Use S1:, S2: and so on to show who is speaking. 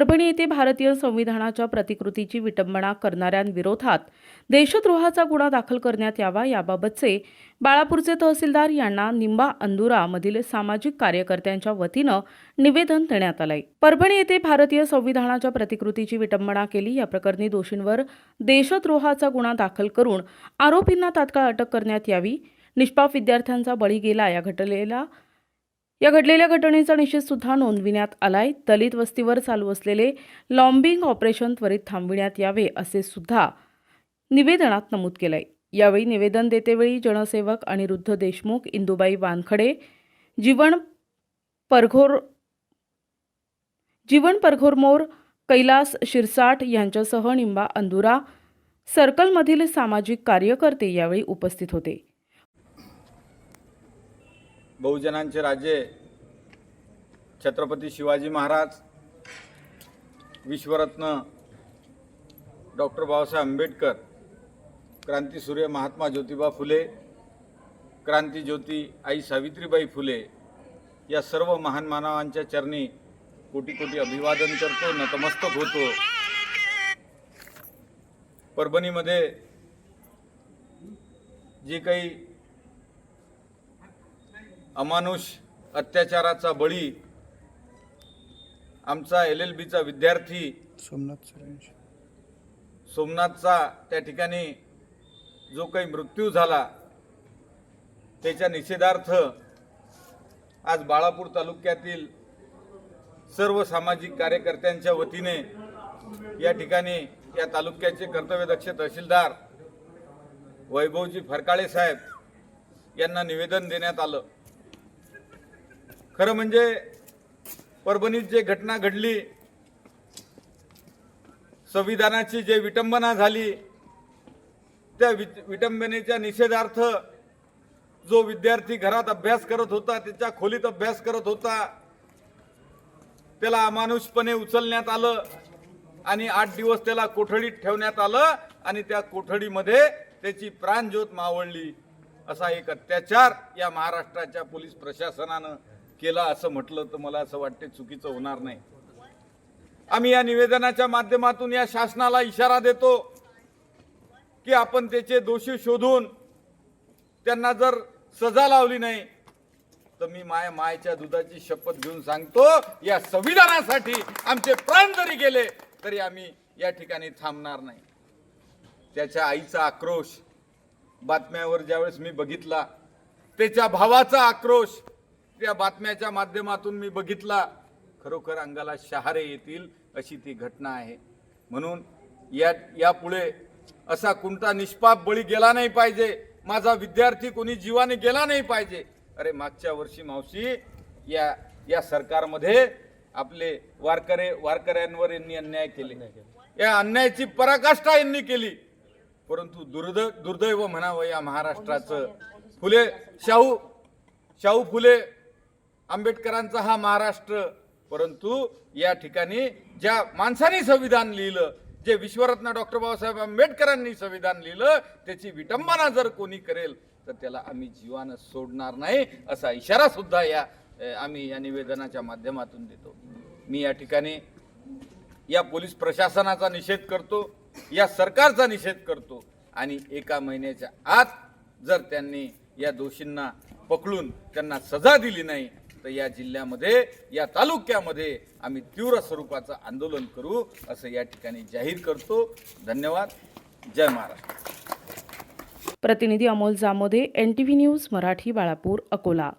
S1: परभणी येथे भारतीय संविधानाच्या प्रतिकृतीची विटंबना करणाऱ्यांविरोधात देशद्रोहाचा गुन्हा दाखल करण्यात यावा याबाबतचे बाळापूरचे तहसीलदार यांना निंबा अंदुरामधील सामाजिक कार्यकर्त्यांच्या वतीनं निवेदन देण्यात आलंय. परभणी येथे भारतीय संविधानाच्या प्रतिकृतीची विटंबना केली. या प्रकरणी दोषींवर देशद्रोहाचा गुन्हा दाखल करून आरोपींना तात्काळ अटक करण्यात यावी. निष्पाप विद्यार्थ्यांचा बळी गेला या घटनेला या घडलेल्या घटनेचा निषेध सुद्धा नोंदविण्यात आलाय. दलित वस्तीवर चालू असलेले लॉम्बिंग ऑपरेशन त्वरित थांबविण्यात यावे असे सुद्धा निवेदनात नमूद केलंय. यावेळी निवेदन देतेवेळी जनसेवक अनिरुद्ध देशमुख इंदुबाई वानखडे जीवन परघोर जीवन परघोरमोर कैलास शिरसाट यांच्यासह निंबा अंदुरा सर्कलमधील सामाजिक कार्यकर्ते यावेळी उपस्थित होते.
S2: बहुजनांचे राजे छत्रपती शिवाजी महाराज विश्वरत्न डॉक्टर बाबासाहेब आंबेडकर क्रांतीसूर्य महात्मा ज्योतिबा फुले क्रांती ज्योती आई सावित्रीबाई फुले या सर्व महान मानवांच्या चरणी कोटी कोटी अभिवादन करतो नतमस्तक होतो. परभणीमध्ये जे काही अमानुष अत्याचाराचा बळी आमचा एल एल बीचा विद्यार्थी
S3: सोमनाथ
S2: सोमनाथचा त्या ठिकाणी जो काही मृत्यू झाला त्याच्या निषेधार्थ आज बाळापूर तालुक्यातील सर्व सामाजिक कार्यकर्त्यांच्या वतीने या ठिकाणी या तालुक्याचे कर्तव्यदक्ष तहसीलदार वैभवजी फरकाळे साहेब यांना निवेदन देण्यात आलं. खरं म्हणजे परभणीत जे घटना घडली संविधानाची जे विटंबना झाली त्या विटंबनेच्या निषेधार्थ जो विद्यार्थी घरात अभ्यास करत होता त्याच्या खोलीत अभ्यास करत होता त्याला अमानुषपणे उचलण्यात आलं आणि आठ दिवस त्याला कोठडीत ठेवण्यात आलं आणि त्या कोठडीमध्ये त्याची प्राणज्योत मावळली. असा एक अत्याचार या महाराष्ट्राच्या पोलीस प्रशासनानं केला असं म्हटलं तर मला असं वाटते चुकीचं होणार नाही. आम्ही या निवेदनाच्या माध्यमातून या शासनाला इशारा देतो की आपण त्याचे दोषी शोधून त्यांना जर सजा लावली नाही तर मी माया मायच्या दुधाची शपथ घेऊन सांगतो या संविधानासाठी आमचे प्राण जरी गेले तरी आम्ही या ठिकाणी थांबणार नाही. त्याच्या आईचा आक्रोश बातम्यावर ज्यावेळेस मी बघितला त्याच्या भावाचा आक्रोश त्या बातम्याच्या माध्यमातून मी बघितला खरोखर अंगाला शहारे येतील अशी ती घटना आहे. म्हणून या यापुढे असा कोणता निष्पाप बळी गेला नाही पाहिजे माझा विद्यार्थी कोणी जीवाने गेला नाही पाहिजे. अरे मागच्या वर्षी मावशी या या सरकारमध्ये आपले वारकरे वारकऱ्यांवर यांनी अन्याय केले. या अन्यायाची पराकाष्ठा यांनी केली. परंतु दुर्द दुर्दैव म्हणावं या महाराष्ट्राचं. फुले शाहू शाहू फुले आंबेडकरांचा हा महाराष्ट्र. परंतु या ठिकाणी ज्या माणसाने संविधान लिहिलं जे विश्वरत्न डॉक्टर बाबासाहेब आंबेडकरांनी संविधान लिहिलं त्याची विटंबना जर कोणी करेल तर त्याला आम्ही जीवानं सोडणार नाही असा इशारा सुद्धा या आम्ही या निवेदनाच्या माध्यमातून देतो. मी या ठिकाणी या पोलीस प्रशासनाचा निषेध करतो या सरकारचा निषेध करतो आणि एका महिन्याच्या आत जर त्यांनी या दोषींना पकडून त्यांना सजा दिली नाही तर या जिल्ह्यामध्ये या तालुक्यामध्ये आम्ही तीव्र स्वरूपाचं आंदोलन करू असं या ठिकाणी जाहीर करतो. धन्यवाद. जय महाराष्ट्र.
S1: प्रतिनिधी Amol Jamode N T V news Marathi Balapur Akola.